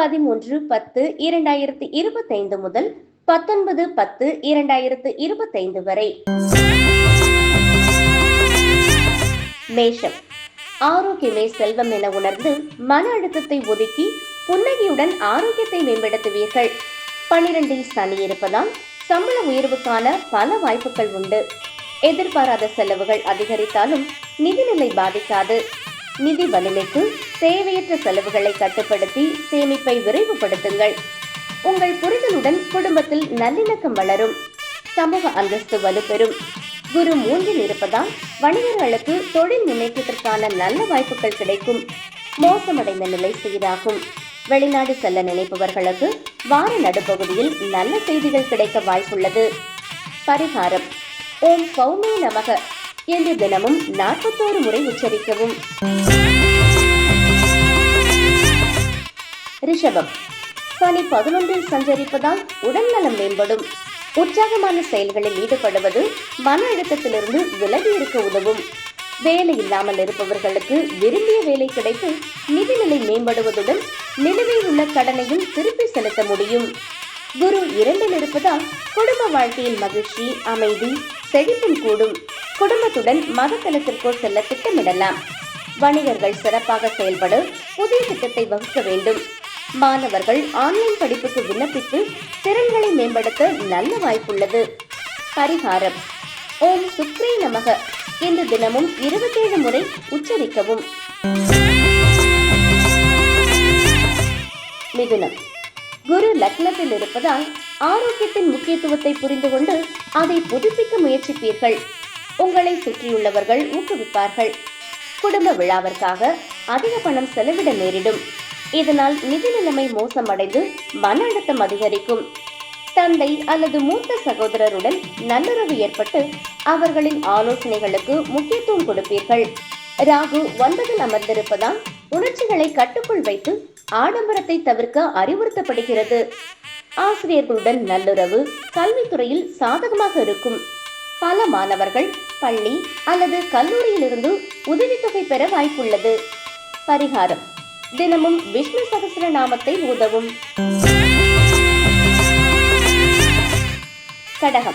பதிமூன்று பத்து இரண்டாயிரத்தி இருபத்தைந்து முதல் பத்தொன்பது பத்து இரண்டாயிரத்து இருபத்தைந்து வரை. மேஷம். ஆரோக்கியமே செல்வம் என உணர்ந்து மன அழுத்தத்தை ஒதுக்கி புன்னகையுடன் ஆரோக்கியத்தை மேம்படுத்துவீர்கள். பனிரெண்டில் சனி இருப்பதால் சம்பள உயர்வுக்கான பல வாய்ப்புகள் உண்டு. எதிர்பாராத செலவுகள் அதிகரித்தாலும் நிதிநிலை பாதிக்காது. நிதி வலிமைக்கு தேவையற்ற செலவுகளை கட்டுப்படுத்தி சேமிப்பை விரைவுபடுத்துங்கள். உங்கள் புரிதலுடன் குடும்பத்தில் நல்லிணக்கம் வளரும். சமூக அந்தஸ்து வலுப்பெறும். குரு மூன்றில் இருப்பதால் வணிகர்களுக்கு தொழில் முன்னேற்றத்திற்கான நல்ல வாய்ப்புகள் கிடைக்கும். மோசமடைந்த நிலை சீராகும். வெளிநாடு செல்ல நினைப்பவர்களுக்கு வார நடுப்பகுதியில் நல்ல செய்திகள் கிடைக்க வாய்ப்புள்ளது. பரிகாரம். ஓம் கௌமே நமக. என்று தினமும் நாற்பத்தோரு முறை உச்சரிக்கவும். ரிஷபம். சனி பதினொன்றில் சஞ்சரிப்பதால் உடல் நலம் மேம்படும். உற்சாகமான செயல்களில் ஈடுபடுவது மன அழுத்தத்திலிருந்து விலகி இருக்க உதவும். வேலை இல்லாமல் இருப்பவர்களுக்கு விரும்பிய வேலை கிடைத்து நிதிநிலை மேம்படுவதுடன் நிலுவையில் உள்ள கடனையும் திருப்பி செலுத்த முடியும். குரு இரண்டில் இருப்பதால் குடும்ப வாழ்க்கையில் மகிழ்ச்சி அமைதி செழிப்பும் கூடும். குடும்பத்துடன் மதத்தலத்திற்கோ செல்ல திட்டமிடலாம். வணிகர்கள் சிறப்பாக செயல்பட புதிய திட்டத்தை வகுக்க வேண்டும். மாணவர்கள் ஆன்லைன் படிப்புக்கு விண்ணப்பித்து திறன்களை மேம்படுத்த நல்ல வாய்ப்புள்ளது. பரிகாரம். ஓம் சுக்ரே நமக. இன்று தினமும் இருபத்தேழு முறை உச்சரிக்கவும். மிதுனம். குரு லக்னத்தில் இருப்பதால் ஆரோக்கியத்தின் முக்கியத்துவத்தை புரிந்து கொண்டு அதை புதுப்பிக்க முயற்சிப்பீர்கள். உங்களை சுற்றியுள்ளவர்கள் ஊக்குவிப்பார்கள். குடும்ப விழாவிற்காக அதிக பணம் செலவிட நேரிடும். இதனால் நிதி நிலைமை மோசமடைந்து மன அழுத்தம் அதிகரிக்கும். தந்தை அல்லது மூத்த சகோதரருடன் நல்லுறவு ஏற்பட்டு அவர்களின் ஆலோசனைகளுக்கு முக்கியத்துவம் கொடுப்பீர்கள். ராகு ஒன்பதில் அமர்ந்திருப்பதால் உணர்ச்சிகளை கட்டுக்குள் வைத்து ஆடம்பரத்தை தவிர்க்க அறிவுறுத்தப்படுகிறது. ஆசிரியர்களுடன் நல்லுறவு கல்வித்துறையில் சாதகமாக இருக்கும். பல மாணவர்கள் பள்ளி அல்லது கல்லூரியிலிருந்து உதவித்தொகை பெற வாய்ப்புள்ளது. பரிகாரம். தினமும் விஷ்ணு சகசிர நாமத்தை உதவும். கடகம்.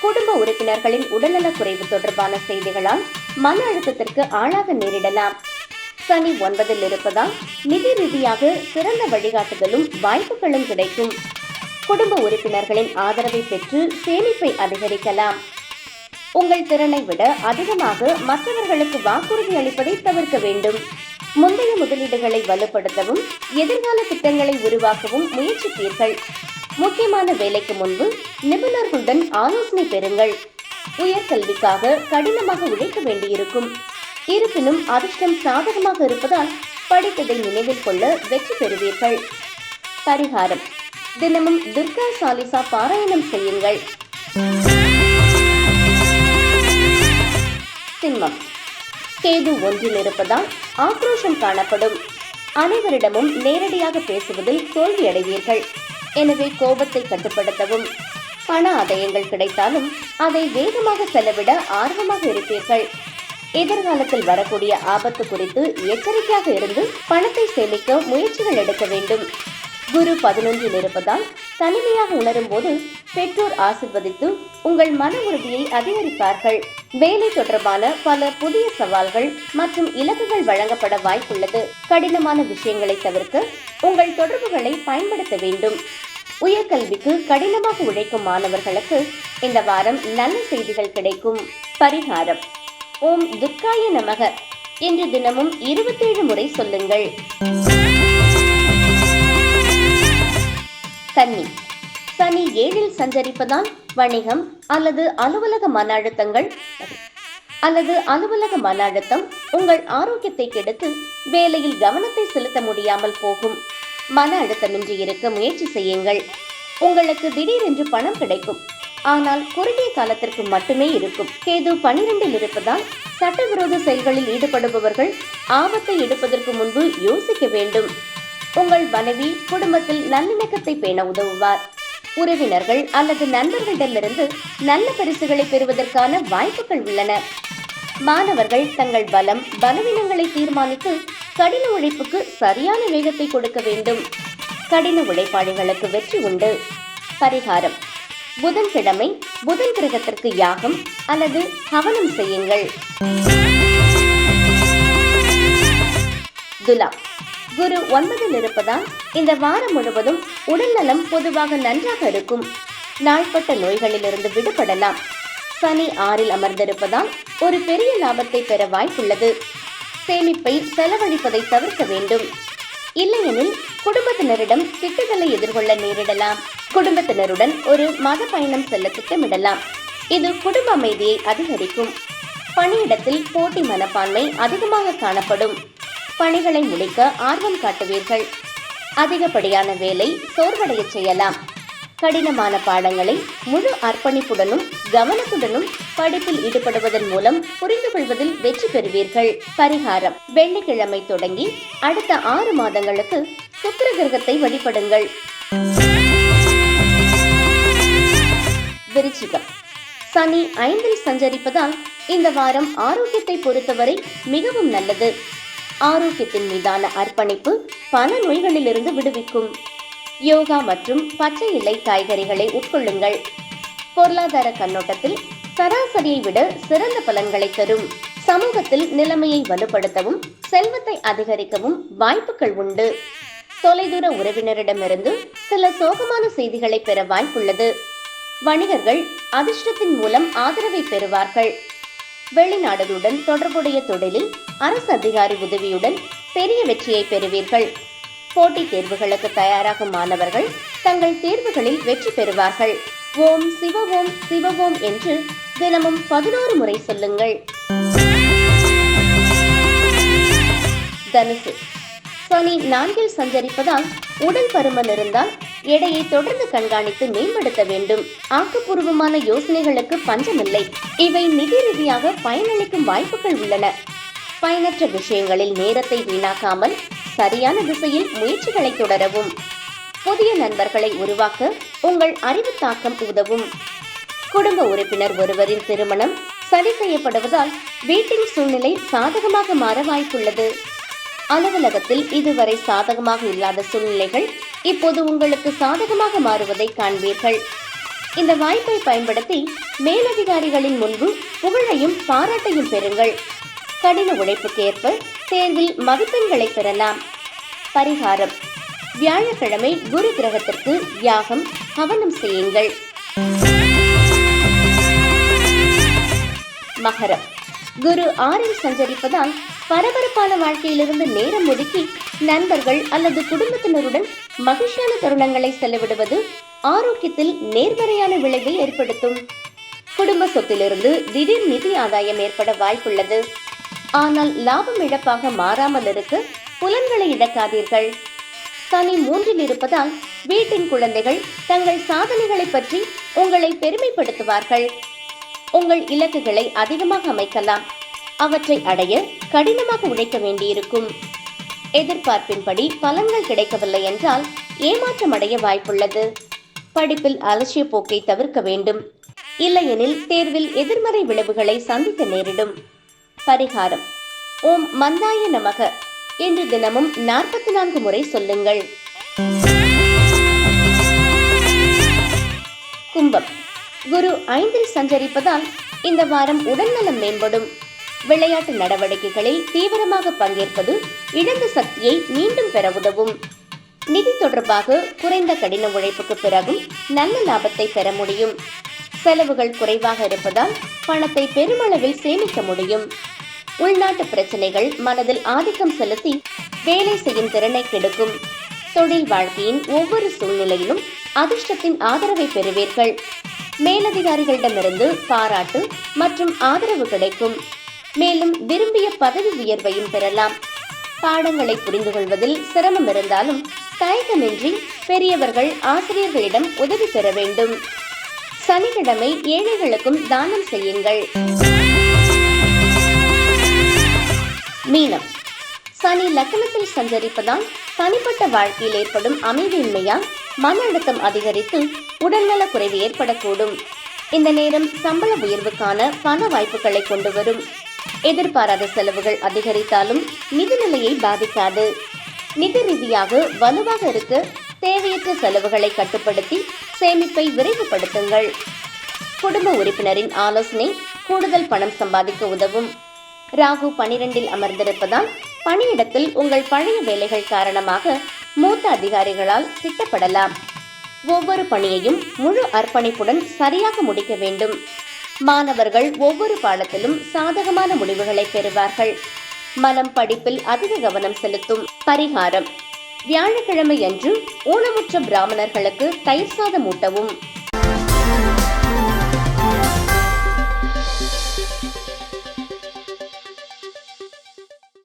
குடும்ப உறுப்பினர்களின் உடல்நலக் குறைவு தொடர்பான செய்திகளால் மன அழுத்தத்திற்கு ஆளாக நேரிடலாம். சனி ஒன்பதில் இருப்பதால் நிதி ரீதியாக சிறந்த வழிகாட்டுதலும் வாய்ப்புகளும் கிடைக்கும். குடும்ப உறுப்பினர்களின் ஆதரவை பெற்று சேமிப்பை அதிகரிக்கலாம். உங்கள் திறனை விட அதிகமாக மற்றவர்களுக்கு வாக்குறுதி அளிப்பதை தவிர்க்க வேண்டும். முந்தைய முதலீடுகளை வலுப்படுத்தவும் எதிர்கால திட்டங்களை உருவாக்கவும் முயற்சிப்பீர்கள். முக்கியமான வேலைக்கு முன்பு நிபுணர்களுடன் ஆலோசனை பெறுங்கள். உயர்கல்விக்காக கடினமாக உழைக்க வேண்டியிருக்கும். இருப்பினும் அதிர்ஷ்டம் சாதகமாக இருப்பதால் படித்ததை நினைவில் கொள்ள வெற்றி பெறுவீர்கள். பரிகாரம். தினமும் துர்கா சாலிசா பாராயணம் செய்யுங்கள். சிம்மம். கேது ஒன்றில் இருப்பதால் ஆக்ரோஷம் காணப்படும். அனைவரிடமும் நேரடியாக பேசுவதில் தோல்வியடைவீர்கள். எனவே கோபத்தை கட்டுப்படுத்தவும் பண ஆதாயங்கள் கிடைத்தாலும் அதை வேகமாக செலவிட ஆர்வமாக இருப்பீர்கள். எதிர்காலத்தில் வரக்கூடிய ஆபத்து குறித்து எச்சரிக்கையாக இருந்து பணத்தை சேமிக்க முயற்சிகள் எடுக்க வேண்டும். குரு பதினொன்றில் இருப்பதால் தனிமையாக உணரும் போது பெற்றோர் ஆசிர்வதித்து உங்கள் மன உறுதியை அதிகரிப்பார்கள். வேலை தொடர்பான பல புதிய சவால்கள் மற்றும் இலக்குகள் வழங்கப்பட வாய்ப்புள்ளது. கடினமான விஷயங்களை தவிர்க்க உங்கள் தொடர்புகளை பயன்படுத்த வேண்டும். உயர்கல்விக்கு கடினமாக உழைக்கும் மாணவர்களுக்கு இந்த வாரம் நல்ல செய்திகள் கிடைக்கும். பரிகாரம். ஓம் துர்காய நமக. இன்று தினமும் இருபத்தேழு முறை சொல்லுங்கள். கன்னி சனி ஏழில் சஞ்சரிப்பதால் வணிகம் அல்லது அலுவலக மன அழுத்தங்கள் அல்லது அலுவலக மன அழுத்தம் உங்கள் ஆரோக்கியத்தை கெடுத்து வேலையில் கவனத்தை செலுத்த முடியாமல் போகும். மன அழுத்தமின்றி இருக்க முயற்சி செய்யுங்கள். உங்களுக்கு திடீரென்று பணம் கிடைக்கும். ஆனால் குறுகிய காலத்திற்கு மட்டுமே இருக்கும். கேது பனிரெண்டில் இருப்பதால் சட்டவிரோத செயல்களில் ஈடுபடுபவர்கள் ஆபத்தை எடுப்பதற்கு முன்பு யோசிக்க வேண்டும். உங்கள் மனைவி குடும்பத்தில் நல்லிணக்கத்தை பேண உதவுவார். உறவினர்கள் அல்லது நண்பர்களிடமிருந்து நல்ல பரிசுகளை பெறுவதற்கான வாய்ப்புகள் உள்ளன. மாணவர்கள் தங்கள் பலம் பலவீனங்களை தீர்மானித்து கடின உழைப்புக்கு சரியான வேகத்தை கொடுக்க வேண்டும். கடின உழைப்பாளிகளுக்கு வெற்றி உண்டு. பரிகாரம். புதன்கிழமை புதன் கிரகத்திற்கு யாகம் அல்லது ஹவனம் செய்யுங்கள். துலா குரு ஒன்பதில் இருப்பதால் இந்த வாரம் முழுவதும் உடல் நலம் பொதுவாக நன்றாக இருக்கும். நாள்பட்ட நோய்களிலிருந்து விடுபடலாம். சனி ஆறில் அமர்ந்திருப்பதால் ஒரு பெரிய லாபத்தை பெற வாய்ப்புள்ளது. சேமிப்பை செலவழிப்பதை தவிர்க்க வேண்டும். இல்லையெனில் குடும்பத்தினரிடம் திட்டங்களை எதிர்கொள்ள நேரிடலாம். குடும்பத்தினருடன் ஒரு மத பயணம் செல்ல திட்டமிடலாம். இது குடும்ப அமைதியை அதிகரிக்கும். பணியிடத்தில் போட்டி மனப்பான்மை அதிகமாக காணப்படும். பணிகளை முடிக்க ஆர்வம் காட்டுவீர்கள். அதிகப்படியான வேலை சோர்வடைய செய்யலாம். கடினமான பாடங்களை முழு அர்ப்பணிப்புடனும் கவனத்துடனும் படிப்பில் ஈடுபடுவதன் மூலம் புரிந்து கொள்வதில் வெற்றி பெறுவீர்கள். பரிகாரம். வெள்ளிக்கிழமை தொடங்கி அடுத்த ஆறு மாதங்களுக்கு சுக்கர கிரகத்தை வழிபடுங்கள். விருச்சிகம். சனி ஐந்தில் சஞ்சரிப்பதால் இந்த வாரம் ஆரோக்கியத்தை பொறுத்தவரை மிகவும் நல்லது. ஆரோக்கியத்தின் மீதான அர்ப்பணிப்பு பல நோய்களிலிருந்து விடுவிக்கும். யோகா மற்றும் பச்சை இலை காய்கறிகளை உட்கொள்ளுங்கள். பொருளாதார கண்ணோட்டத்தில் சராசரியை விட சிறந்த பலன்களை தரும். சமூகத்தில் நிலைமையை வலுப்படுத்தவும் செல்வத்தை அதிகரிக்கவும் வாய்ப்புகள் உண்டு. தொலைதூர உறவினரிடமிருந்து சில சோகமான செய்திகளை பெற வாய்ப்புள்ளது. வணிகர்கள் அதிர்ஷ்டத்தின் மூலம் ஆதரவை பெறுவார்கள். வெளிநாடுகளுடன் தொடர்புடைய தொழிலில் அரசு அதிகாரி உதவியுடன் பெரிய வெற்றியை பெறுவீர்கள். போட்டித் தேர்வுகளுக்கு தயாராகும் மாணவர்கள் தங்கள் தேர்வுகளில் வெற்றி பெறுவார்கள். ஓம் சிவ ஓம் சிவ என்று தினமும் பதினோரு முறை சொல்லுங்கள். தனுசு. சனி நான்கில் சஞ்சரிப்பதால் உடல் பருமன் இருந்தால் எடையை தொடர்ந்து கண்காணித்து மேம்படுத்த வேண்டும். ஆக்கப்பூர்வமான யோசனைகளுக்கு பஞ்சமில்லை. இவை நிதி ரீதியாக பயனளிக்கும் வாய்ப்புகள் உள்ளன. பயனற்ற விஷயங்களில் நேரத்தை வீணாக்காமல் சரியான திசையில் முயற்சிகளை தொடரவும். புதிய நண்பர்களை உருவாக்க உங்கள் அறிவு தாக்கம் உதவும். குடும்ப உறுப்பினர் ஒருவரின் திருமணம் சரி செய்யப்படுவதால் வீட்டின் சூழ்நிலை சாதகமாக மாற வாய்ப்புள்ளது. அலுவலகத்தில் இதுவரை சாதகமாக இல்லாத சூழ்நிலைகள் இப்போது உங்களுக்கு சாதகமாக மாறுவதை காண்பீர்கள். இந்த வாய்ப்பை பயன்படுத்தி மேலதிகாரிகளின் முன்பு புகழையும் பாராட்டையும் பெறுங்கள். கடின உழைப்புக்கேற்ப தேர்வில் மதிப்பெண்களை பெறலாம். பரிகாரம். வியாழக்கிழமை குரு கிரகத்திற்கு யாகம் கவனம் செய்யுங்கள். மகரம். குரு ஆறில் சஞ்சரிப்பதால் பரபரப்பான வாழ்க்கையிலிருந்து நேரம் ஒதுக்கி நண்பர்கள் அல்லது குடும்பத்தினருடன் மகிழ்ச்சியான தருணங்களை செலவிடுவது ஆரோக்கியத்தில் நேர்மறையான விளைவை ஏற்படுத்தும். குடும்ப சொத்திலிருந்து திடீர் நிதி ஆதாயம் ஏற்பட வாய்ப்புள்ளது. ஆனால் லாபம் இழப்பாக மாறாமல் இருக்க புலன்களை இழக்காதீர்கள். சனி மூன்றில் இருப்பதால் வீட்டின் குழந்தைகள் தங்கள் சாதனைகளை பற்றி உங்களை பெருமைப்படுத்துவார்கள். உங்கள் இலக்குகளை அதிகமாக அமைக்கலாம். அவற்றை அடைய கடினமாக உழைக்க வேண்டியிருக்கும். எதிர்பார்ப்பின்படி பலன்கள் கிடைக்கவில்லை என்றால் ஏமாற்றம் அடைய வாய்ப்புள்ளது. படிப்பில் அலட்சிய போக்கை தவிர்க்க வேண்டும். இல்லையெனில் தேர்வில் எதிர்மறை விளைவுகளை சந்திக்க நேரிடும். பரிகாரம். ஓம் மந்தாய நமக. என்று தினமும் நாற்பத்தி நான்கு முறை சொல்லுங்கள். கும்பம். குரு ஐந்தில் சஞ்சரிப்பதால் இந்த வாரம் உடல்நலம் மேம்படும். விளையாட்டு நடவடிக்கைகளில் தீவிரமாக பங்கேற்பது இழந்த சக்தியை மீண்டும் பெற உதவும். நிதி தொடர்பாக குறைந்த கடின உழைப்புக்கு பிறகும் நல்ல லாபத்தை பெற முடியும். செலவுகள் குறைவாக இருப்பதால் பணத்தை பெருமளவில் சேமிக்க முடியும். உள்நாட்டு பிரச்சனைகள் மனதில் ஆதிக்கம் செலுத்தி வேலை செய்யும் திறனை கெடுக்கும். தொழில் வாழ்க்கையின் ஒவ்வொரு சூழ்நிலையிலும் அதிர்ஷ்டத்தின் ஆதரவை பெறுவீர்கள். மேலதிகாரிகளிடமிருந்து பாராட்டு மற்றும் ஆதரவு கிடைக்கும். மேலும் விரும்பிய பதவி உயர்வையும் பெறலாம். பாடங்களை புரிந்து கொள்வதில் சிரமம் இருந்தாலும் தயக்கமின்றி பெரியவர்கள் ஆசிரியர்களிடம் உதவி பெற வேண்டும். சனிக்கிழமை ஏழைகளுக்கும் தானம் செய்யுங்கள். மீனம். சனி லக்னத்தில் சஞ்சரிப்பதால் தனிப்பட்ட வாழ்க்கையில் ஏற்படும் அமைதியின்மையால் மன அழுத்தம் அதிகரித்து உடல்நல குறைவு ஏற்படக்கூடும். இந்த நேரம் சம்பள உயர்வுக்கான பண வாய்ப்புகளை கொண்டு வரும். எதிர்பாராத செலவுகள் அதிகரித்தாலும் நிதி நிலையை பாதிக்காது. நிதி ரீதியாக வலுவாக இருக்க தேவையற்ற செலவுகளை கட்டுப்படுத்தி சேமிப்பை விரைவுபடுத்துங்கள். குடும்ப உறுப்பினரின் ஆலோசனை கூடுதல் பணம் சம்பாதிக்க உதவும். ராகு பனிரெண்டில் அமர்ந்திருப்பதால் பணியிடத்தில் உங்கள் பழைய வேலைகள் காரணமாக மூத்த அதிகாரிகளால் திட்டப்படலாம். ஒவ்வொரு பணியையும் முழு அர்ப்பணிப்புடன் சரியாக முடிக்க வேண்டும். மாணவர்கள் ஒவ்வொரு பாடத்திலும் சாதகமான முடிவுகளை பெறுவார்கள். மனம் படிப்பில் அதிக கவனம் செலுத்தும் பரிகாரம். வியாழக்கிழமை அன்று ஊனமுற்ற பிராமணர்களுக்கு தயிர் சாதம் ஊட்டவும்.